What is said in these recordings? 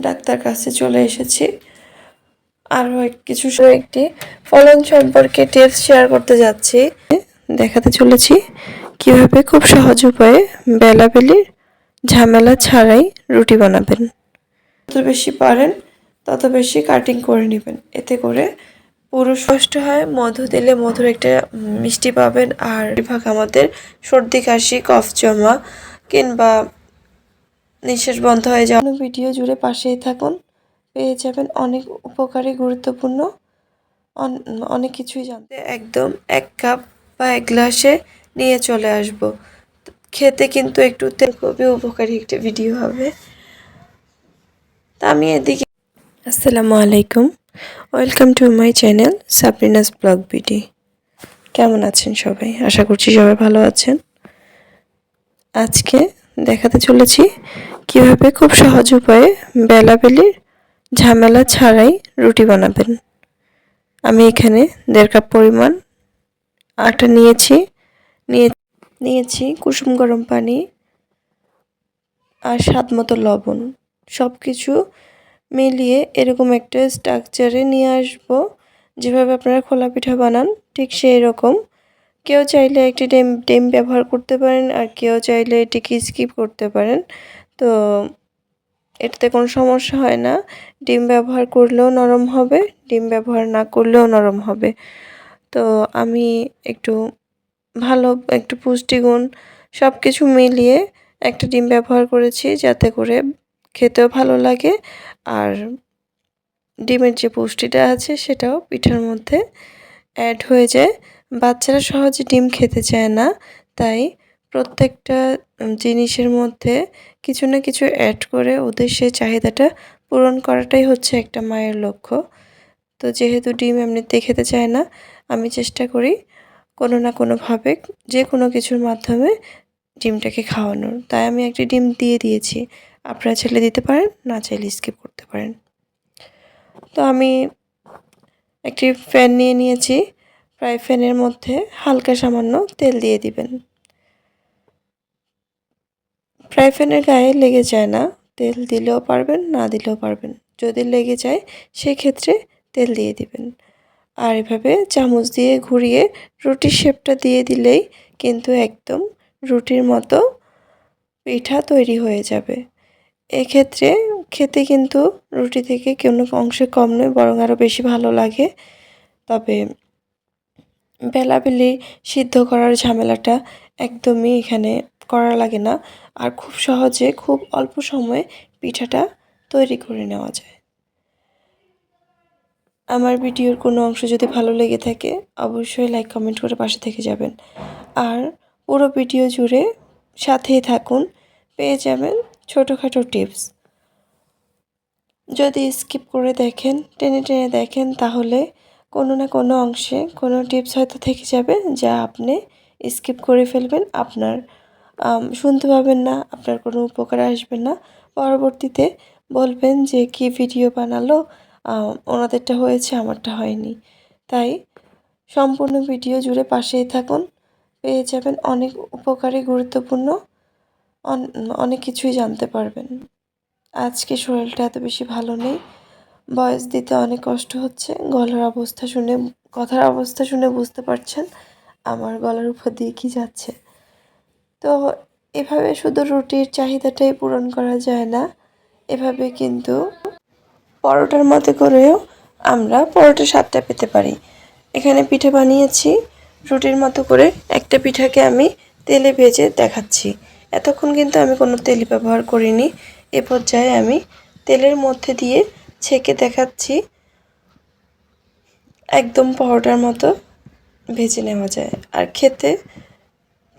Doctor কাছে চলে এসেছি। আরও কিছু একটি ফলন সম্পর্কে টিপস শেয়ার করতে যাচ্ছি। দেখাতে চলেছি কীভাবে খুব সহজ উপায়ে বেলাবেলির ঝামেলা ছাড়াই রুটি বানাবেন। যত বেশি পারেন, তত বেশি কাটিং করে নেবেন। এতে করে পুরো স্পষ্ট হয়, মধু দিলে মধুর একটা মিষ্টি পাবেন। আর বিভাগ আমাদের সর্দি, কাশি, কফ, জমা কিংবা নিঃশ্বাস বন্ধ হয়ে যাওয়া। ভিডিও জুড়ে পাশেই থাকুন। পেয়ে যাবেন অনেক উপকারী গুরুত্বপূর্ণ অন- অনেক কিছুই জানতে। একদম এক কাপ বা এক গ্লাসে নিয়ে চলে আসব। খেতে কিন্তু একটু খুবই উপকারী একটা ভিডিও হবে। তা আমি এদিকে আসসালামু আলাইকুম। Welcome to my channel Sabrina's blog BD. কেমন আছেন সবাই? আশা করছি সবাই ভালো আছেন। আজকে দেখাতে চলেছি কীভাবে খুব সহজ উপায়ে বেলাবেলির ঝামেলা ছাড়াই রুটি বানাবেন। আমি এখানে দেড় কাপ পরিমাণ আটা নিয়েছি, নিয়ে নিয়েছি কুসুম গরম পানি আর স্বাদ মতো লবণ। সব কিছু মিলিয়ে এরকম একটা স্ট্রাকচারে নিয়ে আসব। যেভাবে আপনারা খোলা পিঠা বানান, ঠিক সেই রকম। কেউ চাইলে একটি ডিম ডিম ব্যবহার করতে পারেন আর কেউ চাইলে এটিকে স্কিপ করতে পারেন। তো এটাতে কোনো সমস্যা হয় না। ডিম ব্যবহার করলেও নরম হবে, ডিম ব্যবহার না করলেও নরম হবে। তো আমি একটু ভালো একটু পুষ্টিগুণ সব কিছু মিলিয়ে একটা ডিম ব্যবহার করেছি যাতে করে খেতেও ভালো লাগে আর ডিমের যে পুষ্টিটা আছে সেটাও পিঠার মধ্যে অ্যাড হয়ে যায়। বাচ্চারা সহজে ডিম খেতে চায় না, তাই প্রত্যেকটা জিনিসের মধ্যে কিছু না কিছু অ্যাড করে ওদের সেই চাহিদাটা পূরণ করাটাই হচ্ছে একটা মায়ের লক্ষ্য। তো যেহেতু ডিম এমনিতে খেতে চায় না, আমি চেষ্টা করি কোনো না কোনোভাবে যে কোনো কিছুর মাধ্যমে ডিমটাকে খাওয়ানোর। তাই আমি একটি ডিম দিয়ে দিয়েছি। আপনারা চাইলে দিতে পারেন, না চাইলে স্কিপ করতে পারেন। তো আমি একটি ফ্যান নিয়ে নিয়েছি। ফ্রাই প্যানের মধ্যে হালকা সামান্য তেল দিয়ে দিবেন। ফ্রাই প্যানের গায়ে লেগে যায় না, তেল দিলেও পারবেন, না দিলেও পারবেন। যদি লেগে যায়, সেক্ষেত্রে তেল দিয়ে দিবেন। আর এভাবে চামচ দিয়ে ঘুরিয়ে রুটির শেপটা দিয়ে দিলেই কিন্তু একদম রুটির মতো পিঠা তৈরি হয়ে যাবে। এক্ষেত্রে খেতে কিন্তু রুটি থেকে কোনো অংশে কম নয়, বরং আরও বেশি ভালো লাগে। তবে বেলাবেলি সিদ্ধ করার ঝামেলাটা একদমই এখানে করা লাগে না। আর খুব সহজে খুব অল্প সময়ে পিঠাটা তৈরি করে নেওয়া যায়। আমার ভিডিওর কোনো অংশ যদি ভালো লেগে থাকে, অবশ্যই লাইক কমেন্ট করে পাশে থেকে যাবেন। আর পুরো ভিডিও জুড়ে সাথেই থাকুন, পেয়ে যাবেন ছোটোখাটো টিপস যদি স্কিপ করে দেখেন, টেনে টেনে দেখেন, তাহলে কোনো না কোনো অংশে কোনো টিপস হয়তো থেকে যাবে যা আপনি স্কিপ করে ফেলবেন। আপনার শুনতে পাবেন না, আপনার কোনো উপকার আসবে না। পরবর্তীতে বলবেন যে, কি ভিডিও বানালো? ওনাদেরটা হয়েছে, আমারটা হয়নি। তাই সম্পূর্ণ ভিডিও জুড়ে পাশেই থাকুন। পেয়ে যাবেন অনেক উপকারী গুরুত্বপূর্ণ। অন- অনেক কিছুই জানতে পারবেন। আজকে শরীরটা এত বেশি ভালো নেই। বয়স দিতে অনেক কষ্ট হচ্ছে। গলার অবস্থা শুনে, কথার অবস্থা শুনে বুঝতে পারছেন আমার গলার উপর দিয়ে কি যাচ্ছে। তো এভাবে শুধু রুটির চাহিদাটাই পূরণ করা যায় না, এভাবে কিন্তু পরোটার মতো করেও আমরা পরোটার স্বাদটা পেতে পারি। এখানে পিঠে বানিয়েছি, রুটির মতো করে একটা পিঠাকে আমি তেলে ভেজে দেখাচ্ছি। এতক্ষণ কিন্তু আমি কোনো তেল ব্যবহার করিনি, এ পর্যায়ে আমি তেলের মধ্যে দিয়ে ছেঁকে দেখাচ্ছি। একদম পরোটার মতো ভেজে নেওয়া যায়। আর খেতে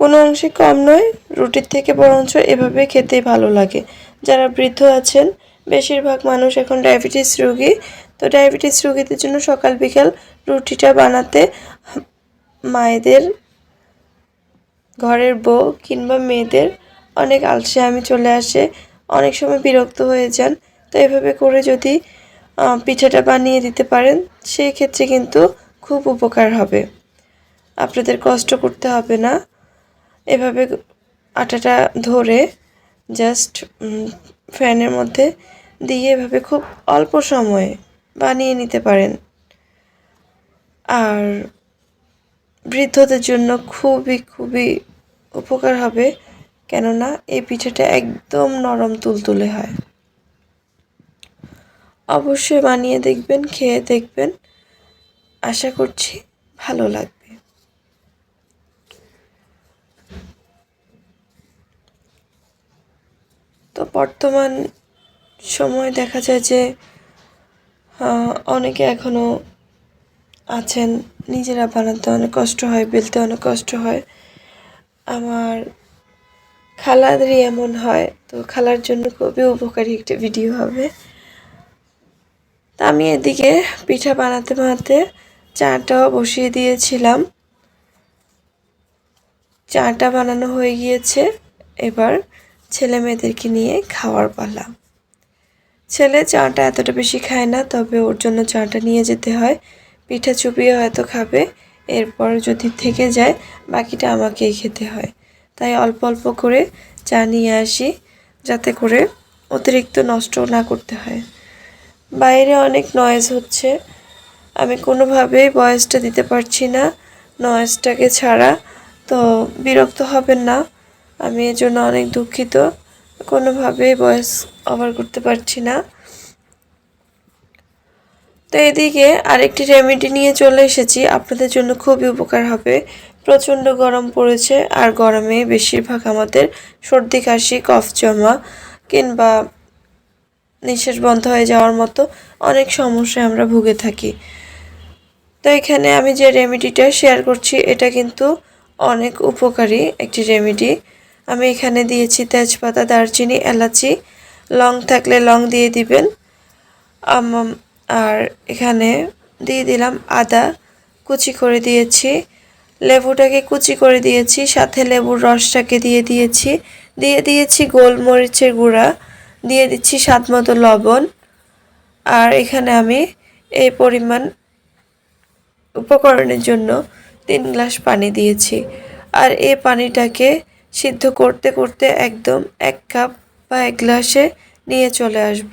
কোনো অংশে কম নয়, রুটির থেকে বরঞ্চ এভাবে খেতেই ভালো লাগে। যারা বৃদ্ধ আছেন, বেশিরভাগ মানুষ এখন ডায়াবেটিস রোগী। তো ডায়াবেটিস রোগীদের জন্য সকাল বিকাল রুটিটা বানাতে মায়েদের ঘরের বউ কিংবা মেয়েদের অনেক আলসে আমি চলে আসে, অনেক সময় বিরক্ত হয়ে যান। তো এভাবে করে যদি পিঠাটা বানিয়ে দিতে পারেন, সেই ক্ষেত্রে কিন্তু খুব উপকার হবে। আপনাদের কষ্ট করতে হবে না। এভাবে আটাটা ধরে জাস্ট ফ্যানের মধ্যে দিয়ে এভাবে খুব অল্প সময়ে বানিয়ে নিতে পারেন। আর বৃদ্ধদের জন্য খুবই খুবই উপকার হবে, কেননা এই পিঠাটা একদম নরম তুলতুলে হয়। অবশ্যই বানিয়ে দেখবেন, খেয়ে দেখবেন। আশা করছি ভালো লাগবে। তো বর্তমান সময় দেখা যায় যে অনেকে এখনও আছেন, নিজেরা বানাতে অনেক কষ্ট হয়, বেলতে অনেক কষ্ট হয়। আমার খালাদেরই এমন হয়, তো খালার জন্য খুবই উপকারী একটা ভিডিও হবে। তা আমি এদিকে পিঠা বানাতে বানাতে চাটাও বসিয়ে দিয়েছিলাম। চাটা বানানো হয়ে গিয়েছে। এবার ছেলে মেয়েদেরকে নিয়ে খাওয়ার পালা। ছেলে চাটা এতটা বেশি খায় না, তবে ওর জন্য চাটা নিয়ে যেতে হয়। পিঠা চুপিয়ে হয়তো খাবে, এরপর যদি থেকে যায়, বাকিটা আমাকেই খেতে হয়। তাই অল্প অল্প করে চা নিয়ে আসি, যাতে করে অতিরিক্ত নষ্ট না করতে হয়। বাইরে অনেক নয়েজ হচ্ছে। আমি কোনোভাবেই ভয়েসটা দিতে পারছি না নয়েজটাকে ছাড়া। তো বিরক্ত হবেন না, আমি এর জন্য অনেক দুঃখিত। কোনোভাবেই ভয়েস ওভার করতে পারছি না। তো এদিকে আরেকটি রেমেডি নিয়ে চলে এসেছি, আপনাদের জন্য খুবই উপকার হবে। প্রচণ্ড গরম পড়েছে, আর গরমে বেশিরভাগ আমাদের সর্দি, কাশি, কফ জমা, কিংবা নিঃশ্বাস বন্ধ হয়ে যাওয়ার মতো অনেক সমস্যায় আমরা ভুগে থাকি। তো এখানে আমি যে রেমেডিটা শেয়ার করছি, এটা কিন্তু অনেক উপকারী একটি রেমেডি। আমি এখানে দিয়েছি তেজপাতা, দারচিনি, এলাচি। লং থাকলে লং দিয়ে দিবেন। আর এখানে দিয়ে দিলাম আদা, কুচি করে দিয়েছি। লেবুটাকে কুচি করে দিয়েছি, সাথে লেবুর রসটাকে দিয়ে দিয়েছি। দিয়ে দিয়েছি গোলমরিচের গুঁড়া। দিয়ে দিচ্ছি স্বাদ মতো লবণ। আর এখানে আমি এই পরিমাণ উপকরণের জন্য তিন গ্লাস পানি দিয়েছি। আর এই পানিটাকে সিদ্ধ করতে করতে একদম এক কাপ বা এক গ্লাসে নিয়ে চলে আসব।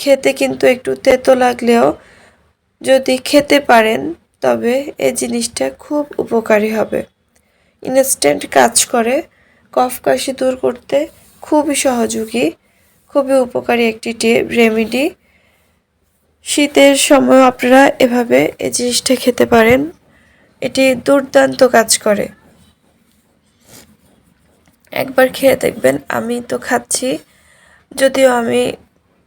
খেতে কিন্তু একটু তেতো লাগলেও যদি খেতে পারেন, তবে এই জিনিসটা খুব উপকারী হবে। ইনস্ট্যান্ট কাজ করে, কফ কাশি দূর করতে খুবই সহযোগী। খুবই উপকারী একটি রেমেডি শীতের সময় আপনারা এভাবে এই জিনিসটা খেতে পারেন। এটি দুর্দান্ত কাজ করে। একবার খেয়ে দেখবেন, আমি তো খাচ্ছি। যদিও আমি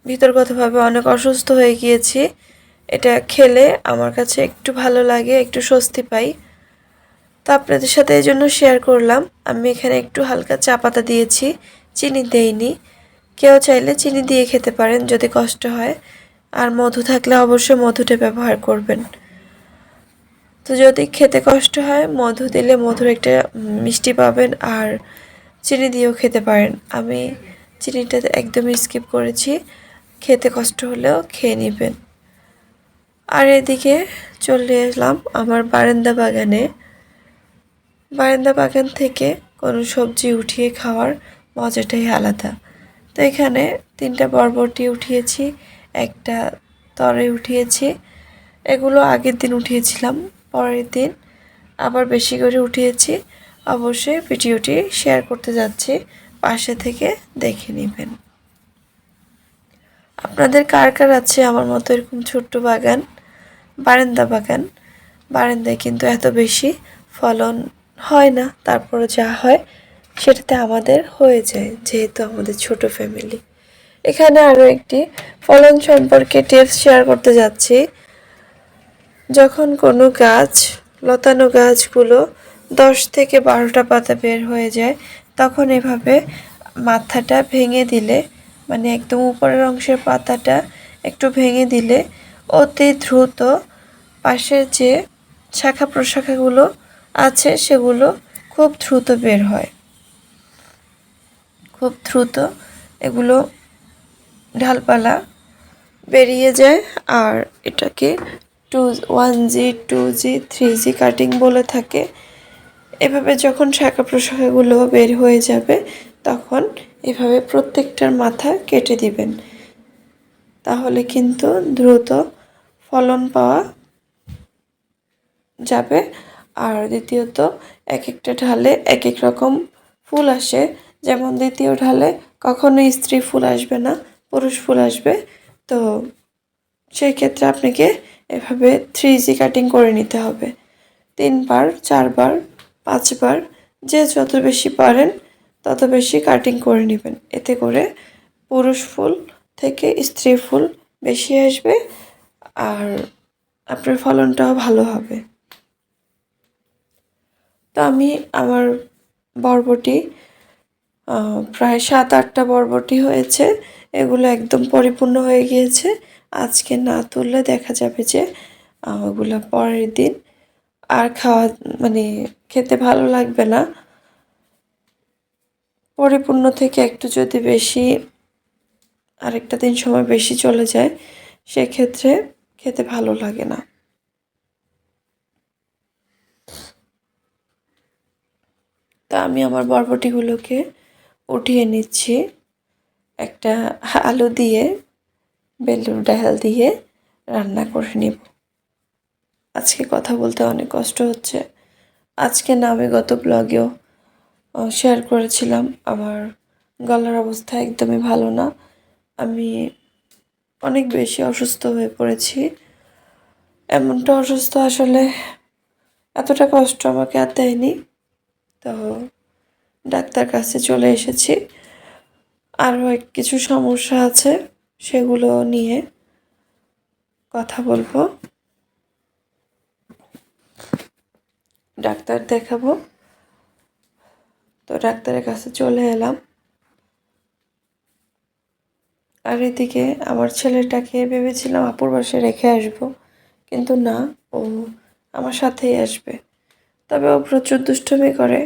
ভিতরগতভাবে অনেক অসুস্থ হয়ে গিয়েছি, এটা খেলে আমার কাছে একটু ভালো লাগে, একটু স্বস্তি পাই। তো আপনাদের সাথে এই জন্য শেয়ার করলাম। আমি এখানে একটু হালকা চা পাতা দিয়েছি, চিনি দেইনি। কেউ চাইলে চিনি দিয়ে খেতে পারেন যদি কষ্ট হয়। আর মধু থাকলে অবশ্যই মধুটা ব্যবহার করবেন। তো যদি খেতে কষ্ট হয়, মধু দিলে মধুর একটা মিষ্টি পাবেন আর চিনি দিয়েও খেতে পারেন। আমি চিনিটা একদমই স্কিপ করেছি। খেতে কষ্ট হলেও খেয়ে নেবেন। আর এদিকে চলে এলাম আমার বারান্দা বাগানে। বারান্দা বাগান থেকে কোনো সবজি উঠিয়ে খাওয়ার মজাটাই আলাদা। তো এখানে তিনটা বরবটি উঠিয়েছি, একটা তরে উঠিয়েছি। এগুলো আগের দিন উঠিয়েছিলাম, পরের দিন আবার বেশি করে উঠিয়েছি। অবশ্যই ভিডিওটি শেয়ার করতে যাচ্ছি, পাশে থেকে দেখে নেবেন। আপনাদের কার কার আছে আমার মতো এরকম ছোট্ট বাগান? বারান্দা বাগান। বারান্দায় কিন্তু এত বেশি ফলন হয় না তারপরে যা হয় সেটাতে আমাদের হয়ে যায়, যেহেতু আমাদের ছোট ফ্যামিলি এখানে আরও একটি ফলন সম্পর্কে টিপস শেয়ার করতে যাচ্ছি। যখন কোনো গাছ, লতানো গাছগুলো দশ থেকে বারোটা পাতা বের হয়ে যায়, তখন এভাবে মাথাটা ভেঙে দিলে মানে একদম উপরের অংশের পাতাটা একটু ভেঙে দিলে অতি দ্রুত পাশের যে শাখা প্রশাখাগুলো আছে, সেগুলো খুব দ্রুত বের হয়। খুব দ্রুত এগুলো ঢালপালা বেরিয়ে যায় আর এটাকে two, one G, two G, three G cutting বলে থাকে। এভাবে যখন শাখা প্রশাখাগুলো বের হয়ে যাবে, তখন এভাবে প্রত্যেকটার মাথা কেটে দিবেন। তাহলে কিন্তু দ্রুত ফলন পাওয়া যাবে। আর দ্বিতীয়ত এক একটা ঢালে এক এক রকম ফুল আসে। যেমন দ্বিতীয় ঢালে কখনোই স্ত্রী ফুল আসবে না, পুরুষ ফুল আসবে। তো সেই ক্ষেত্রে আপনাকে এভাবে থ্রি জি কাটিং করে নিতে হবে। তিনবার, চারবার, পাঁচবার, যে যত বেশি পারেন তত বেশি কাটিং করে নেবেন। এতে করে পুরুষ ফুল থেকে স্ত্রী ফুল বেশি আসবে আর আপনার ফলনটাও ভালো হবে। তো আমি আমার বরবটি প্রায় সাত, আটটা বরবটি হয়েছে। এগুলো একদম পরিপূর্ণ হয়ে গিয়েছে। আজকে না তুললে দেখা যাবে যে ওগুলো পরের দিন আর খাওয়া মানে খেতে ভালো লাগবে না। পরিপূর্ণ থেকে একটু যদি বেশি, আরেকটা দিন সময় বেশি চলে যায়, সেক্ষেত্রে খেতে ভালো লাগে না। তা আমি আমার বরবটিগুলোকে উঠিয়ে নিচ্ছি। একটা আলু দিয়ে, বেলুর ডাল দিয়ে রান্না করে নিব। আজকে কথা বলতে অনেক কষ্ট হচ্ছে। আজকে না, আমি গত ব্লগেও শেয়ার করেছিলাম। আমার গলার অবস্থা একদমই ভালো না। আমি অনেক বেশি অসুস্থ হয়ে পড়েছি। এমনটা অসুস্থ আসলে এতটা কষ্ট আমাকে আর দেয়নি। তো ডাক্তার কাছে চলে এসেছি। আরও কিছু সমস্যা আছে, সেগুলো নিয়ে কথা বলব। ডাক্তার দেখাবো। তো ডাক্তারের কাছে চলে এলাম। আর এদিকে আমার ছেলেটাকে ভেবেছিলাম আপুর বাসায় রেখে আসব, কিন্তু না, ও আমার সাথেই আসবে। তবে ও প্রচুর দুষ্টুমি করে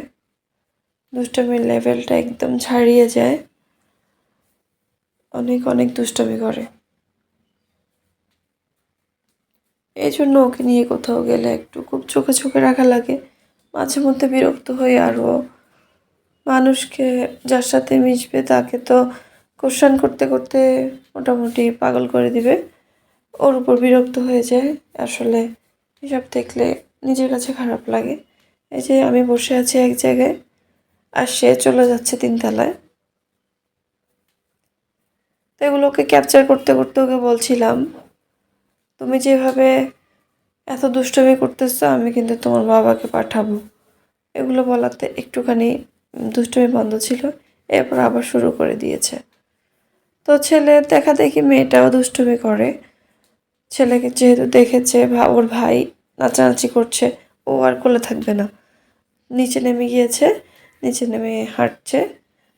দুষ্টমির লেভেলটা একদম ছাড়িয়ে যায়। অনেক অনেক দুষ্টমি করে। এই জন্য ওকে নিয়ে কোথাও গেলে একটু খুব চোখে চোখে রাখা লাগে। মাঝে মধ্যে বিরক্ত হই আরও। মানুষকে যার সাথে মিশবে তাকে তো কোশ্চান করতে করতে মোটামুটি পাগল করে দিবে। ওর উপর বিরক্ত হয়ে যায়। আসলে এসব দেখলে নিজের কাছে খারাপ লাগে। এই যে আমি বসে আছি এক জায়গায়। আর সে চলে যাচ্ছে তিনতলায় তো এগুলোকে ক্যাপচার করতে করতে ওকে বলছিলাম, তুমি যেভাবে এত দুষ্টমি করতেছো, আমি কিন্তু তোমার বাবাকে পাঠাবো। এগুলো বলাতে একটুখানি দুষ্টমি বন্ধ ছিল, এরপর আবার শুরু করে দিয়েছে। তো ছেলে দেখা দেখি মেয়েটাও দুষ্টমি করে। ছেলেকে যেহেতু দেখেছে ওর ভাই নাচানাচি করছে, ও আর কোলে থাকবে না। নিচে নেমে গিয়েছে নিচে নেমে হাঁটছে।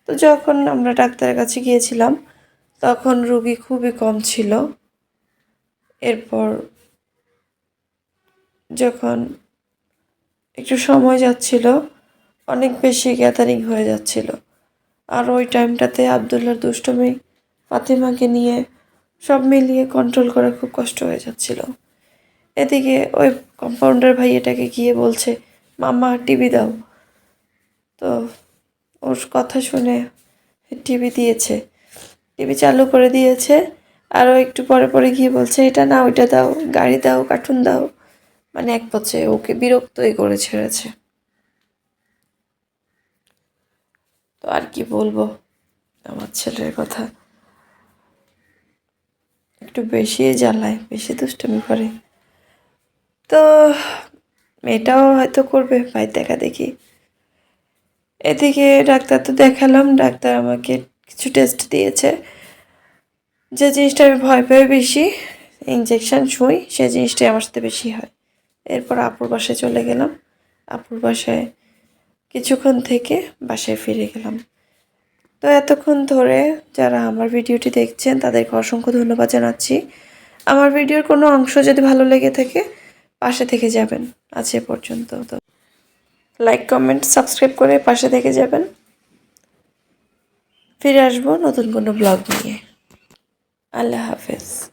তো যখন আমরা ডাক্তারের কাছে গিয়েছিলাম, তখন রুগী খুবই কম ছিল। এরপর যখন একটু সময় যাচ্ছিল, অনেক বেশি গ্যাদারিং হয়ে যাচ্ছিল। আর ওই টাইমটাতে আবদুল্লার দুষ্টমি ফাতিমাকে নিয়ে সব মিলিয়ে কন্ট্রোল করা খুব কষ্ট হয়ে যাচ্ছিল। এদিকে ওই কম্পাউন্ডার ভাই এটাকে গিয়ে বলছে মাম্মা টিভি দাও। তো ওর কথা শুনে টিভি দিয়েছে। টিভি চালু করে দিয়েছে। আরও একটু পরে পরে গিয়ে বলছে, এটা না ওইটা দাও, গাড়ি দাও, কার্টুন দাও। মানে এক পথে ওকে বিরক্তই করে ছেড়েছে। তো আর কি বলব আমার ছেলের কথা। একটু বেশি জ্বালায়, বেশি দুষ্টমি করে। তো মেয়েটাও হয়তো করবে, ভাই দেখা দেখি। এদিকে ডাক্তার তো দেখালাম, ডাক্তার আমাকে কিছু টেস্ট দিয়েছে। যে জিনিসটা আমি ভয় পাই বেশি ইঞ্জেকশান ছুঁই সে জিনিসটাই আমার সাথে বেশি হয়। এরপর আপুর বাসায় চলে গেলাম। আপুর বাসায় কিছুক্ষণ থেকে বাসায় ফিরে গেলাম। তো এতক্ষণ ধরে যারা আমার ভিডিওটি দেখছেন, তাদেরকে অসংখ্য ধন্যবাদ জানাচ্ছি। আমার ভিডিওর কোনো অংশ যদি ভালো লেগে থাকে, পাশে থেকে যাবেন। আজ এ পর্যন্ত। তো লাইক কমেন্ট সাবস্ক্রাইব করে পাশে থেকে যাবেন। ফিরে আসব নতুন কোনো ব্লগ নিয়ে। আল্লাহ হাফেজ।